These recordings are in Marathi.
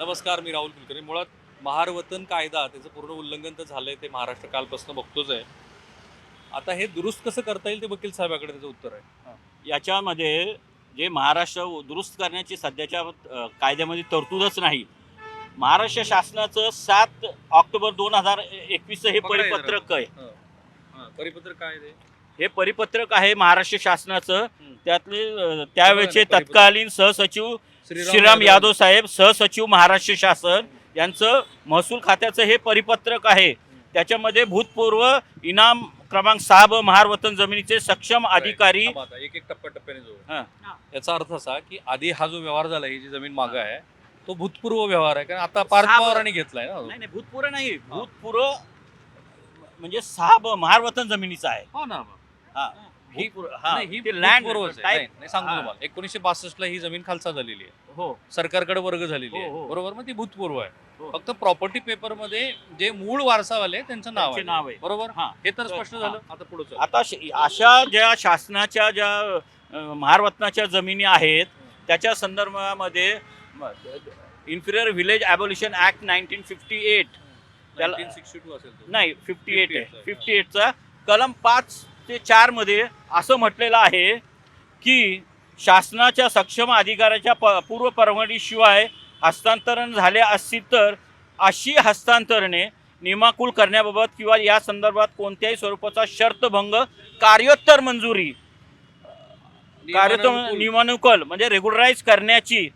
नमस्कार मी राहुल कुलकर्णी. मुळात महार वतन कायदा त्याचं पूर्ण उल्लंघन तर झालंय ते महाराष्ट्र कालपासून बघतोच आहे. आता हे दुरुस्त कसं करता येईल ते वकील साहेबाकडे त्याचं उत्तर आहे. याच्यामध्ये जे महाराष्ट्र दुरुस्त करण्याची सध्याच्या कायद्यामध्ये तरतूदच नाही. महाराष्ट्र शासनाचं सात ऑक्टोबर दोन हजार एकवीसचं हे परिपत्रक आहे. हा, परिपत्र काय हे परिपत्रक आहे महाराष्ट्र शासनाचं. त्यातले त्यावेळेचे परिपत्रक. तत्कालीन सहसचिव श्रीराम यादव. साहेब सहसचिव महाराष्ट्र शासन यांचं महसूल खात्याचं हे परिपत्रक आहे. त्याच्यामध्ये भूतपूर्व इनाम क्रमांक सहा ब महार वतन जमिनीचे सक्षम अधिकारी एक एक टप्प्याटप्प्याने जाऊ. हा. याचा अर्थ असा की आधी हा जो व्यवहार झाला ही जी जमीन मागं आहे तो भूतपूर्व व्यवहार आहे. कारण आता पार्थ पवारांनी घेतलाय ना भूतपूर्व नाही. भूतपूर्व म्हणजे सहा ब महार वतन जमिनीचा आहे. हो ना हा. हा. तुम्हाला. एकोणीसशे बासष्ट ला ही जमीन खालसा झालेली आहे. हो. सरकारकडे वर्ग झालेली आहे. हो, हो. बरोबर? मग ती भूतपूर्व आहे. हो. फक्त प्रॉपर्टी पेपरमध्ये जे मूळ वारसावाले त्यांचं नाव त्यांचे आहे. नाव आहे. बरोबर? हा. हे तर स्पष्ट हा. झालं. आता पुढे आता श- अशा ज्या शासनाच्या ज्या अ, महारवतनाच्या जमिनी आहेत त्याच्या संदर्भामध्ये inferior village abolition act nineteen fifty eight त्याला- असेल तो. नाही फिफ्टी एट 58 आहे फिफ्टी एटचा कलम पाच ते चारमध्ये असं म्हटलेलं आहे की शासनाच्या सक्षम अधिकाऱ्याच्या प पूर्व परवानगीशिवाय हस्तांतरण झाले असतील तर अशी हस्तांतरणे नियमाकुल करण्याबाबत किंवा या संदर्भात कोणत्याही स्वरूपाचा शर्तभंग कार्योत्तर मंजुरी नियमानुकूल. नियमानुकूल म्हणजे रेग्युलराईज करण्याची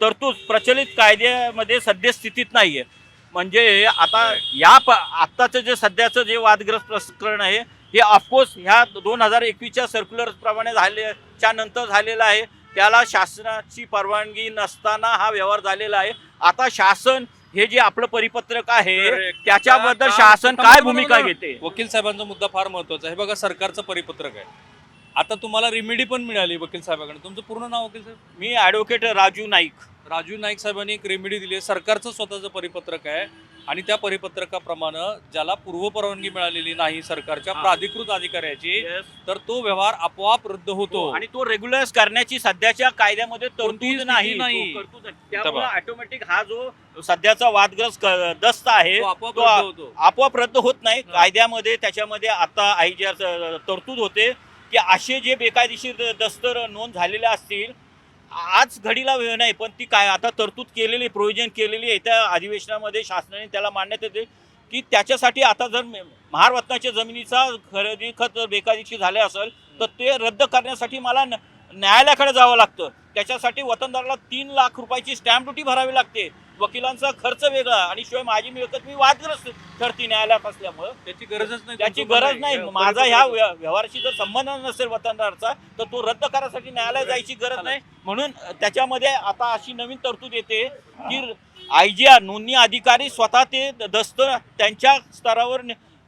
तरतूद प्रचलित कायद्यामध्ये सद्यस्थितीत नाही आहे म्हणजे आता या प आत्ताचं जे सध्याचं जे वादग्रस्त प्रकरण आहे हे ऑफकोर्स ह्या दोन हजार एकवीसच्या सर्क्युलर प्रमाणे झालेच्या नंतर झालेलं आहे. त्याला शासनाची परवानगी नसताना हा व्यवहार झालेला आहे. आता शासन हे जे आपलं परिपत्रक आहे. त्याच्याबद्दल शासन काय भूमिका. घेते? वकील साहेबांचा मुद्दा फार महत्त्वाचा आहे. हे बघा सरकारचं परिपत्रक आहे. आता तुम्हाला रिमेडी पण मिळाली वकील साहेबांकडे तुमचं पूर्ण नाव वकील साहेब? मी ॲडव्होकेट राजू नाईक. राजू नाईक साहेबांनी एक रेमेडी दिली आहे. सरकारचं स्वतःचं परिपत्रक आहे आणि त्या परिपत्रकाप्रमाणे ज्याला पूर्वपरवानगी मिळालेली नाही सरकारच्या हा. प्राधिकृत अधिकाऱ्याची तर तो व्यवहार आपोआप रद्द होतो. आणि तो रेग्युलराईज करण्याची सध्याच्या कायद्यामध्ये तरतूद नाही. नाही. त्यामुळे. ऑटोमॅटिक हा जो सध्याचा वादग्रस्त दस्त आहे आपोआप रद्द होतो. नाही. हा. कायद्यामध्ये त्याच्यामध्ये आता आई जी तरतूद होते की असे जे बेकायदेशीर दस्तर नोंद झालेले असतील आज घडीला वेळ नाही पण ती काय आता तरतूद केलेली प्रोव्हिजन केलेली आहे त्या अधिवेशनामध्ये शासनाने त्याला मान्यता दिली की त्याच्यासाठी आता जर महारत्नाच्या जमिनीचा खरेदी खत जर बेकायदेशीर झाले असेल तर ते रद्द करण्यासाठी मला न- न्यायालयाकडे जावं लागतं. त्याच्यासाठी वतनदाराला तीन लाख रुपयाची स्टॅम्प ड्युटी भरावी लागते. वकिलांचा खर्च वेगळा आणि शिवाय माझी मिळकत मी वादग्रस्त ठरती न्यायालयात असल्यामुळं. त्याची गरजच नाही त्याची गरज नाही. माझा ह्या व्यवहाराशी जर संबंध नसेल वतनदाराचा तर तो रद्द करायसाठी न्यायालयात जायची गरज नाही. म्हणून त्याच्यामध्ये आता अशी नवीन तरतूद येते की आय जी आर नोंदणी अधिकारी स्वतः ते दस्त त्यांच्या स्तरावर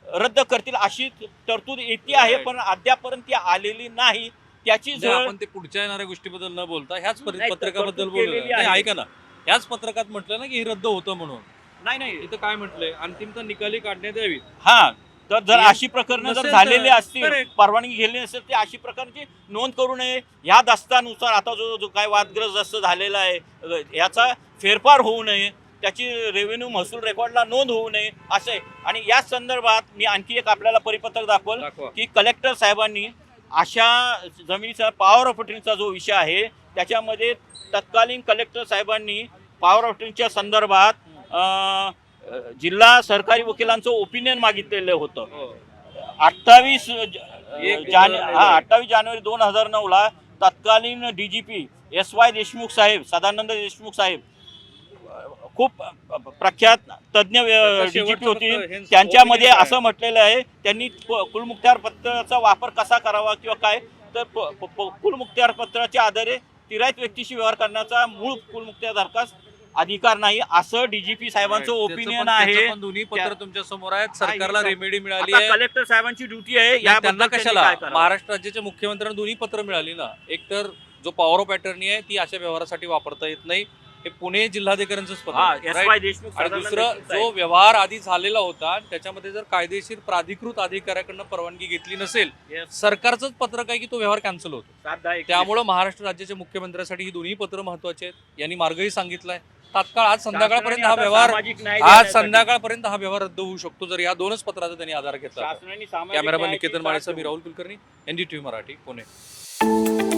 रद्द करतील अशी तरतूद येते आहे पण अद्यापर्यंत ती आलेली नाही. त्याची म्हणजे जर आपण ते पुढच्या येणाऱ्या गोष्टीबद्दल न बोलता ह्याच परि- नाही, पत्रकाबद्दल तरतूद बोलू केलेली नाही, आहे. ऐका ना. ह्याच पत्रकात म्हटलं ना की हे रद्द होतं म्हणून. नाही नाही इथं काय म्हटलंय? अंतिमता निकाली काढण्यात यावी. हा तर जर अशी प्रकरणं जर नसेल झालेली असतील correct. परवानगी गेली नसेल ती अशी प्रकारची नोंद करू नये. या दस्तानुसार आता जो जो काय वादग्रस्त झालेला आहे अ, याचा फेरफार होऊ नये. त्याची रेव्हेन्यू महसूल रेकॉर्डला नोंद होऊ नये असं आहे. आणि या संदर्भात मी आणखी एक आपल्याला परिपत्रक दाखवल दाखवा. की कलेक्टर साहेबांनी अशा जमिनीचा पॉवर ऑफ अटर्नीचा जो विषय आहे त्याच्यामध्ये तत्कालीन कलेक्टर साहेबांनी पॉवर ऑफ अटर्नीच्या संदर्भात जिल्हा सरकारी वकिलांचं ओपिनियन मागितलेलं होतं हो. अठ्ठावीस जाने हा अठ्ठावीस जानेवारी दोन हजार नऊला तत्कालीन D G P S Y Deshmukh साहेब सदानंद देशमुख साहेब खूप प्रख्यात तज्ज्ञ त्याचा डी जी पी शेवटचं होती त्यांच्यामध्ये? असं म्हटलेलं आहे त्यांनी कुलमुखत्यार पत्राचा वापर कसा करावा किंवा काय? तर कुलमुखत्यार पत्राच्या आधारे तिरायत व्यक्तीशी व्यवहार करण्याचा मूळ कुलमुखत्यारधारकास अधिकार नाही असं डीजीपी साहेबांचं ओपिनियन आहे. दोन्ही पत्र तुमच्यासमोर आहेत सरकारला रेमेडी मिळाली आहे. कलेक्टर साहेबांची ड्युटी आहे याबद्दल त्यांना कशाला? महाराष्ट्र राज्याच्या मुख्यमंत्र्यांना दोन्ही पत्र मिळाली ना. एक तर जो पॉवर ऑफ अटर्नी आहे ती अशा व्यवहारासाठी वापरता येत नाही. हे पुणे पत्र? वाय देशमुख आणि दुसरं जो. व्यवहार आधी झालेला होता त्याच्यामध्ये जर कायदेशीर प्राधिकृत अधिकाऱ्याकडनं परवानगी घेतली नसेल. सरकारचंच पत्रक आहे की तो व्यवहार कॅन्सल होतो. त्यामुळं महाराष्ट्र राज्याच्या मुख्यमंत्र्यांसाठी ही दोन्ही पत्र महत्वाची आहेत यांनी मार्गही सांगितलाय तात्काळ आज संध्याकाळपर्यंत हा व्यवहार आज संध्याकाळपर्यंत हा व्यवहार रद्द होऊ शकतो जर या दोनच पत्राचा त्यांनी आधार घेतला कॅमेरामन निकेतन माळेसह मी राहुल कुलकर्णी एनडीटीव्ही मराठी पुणे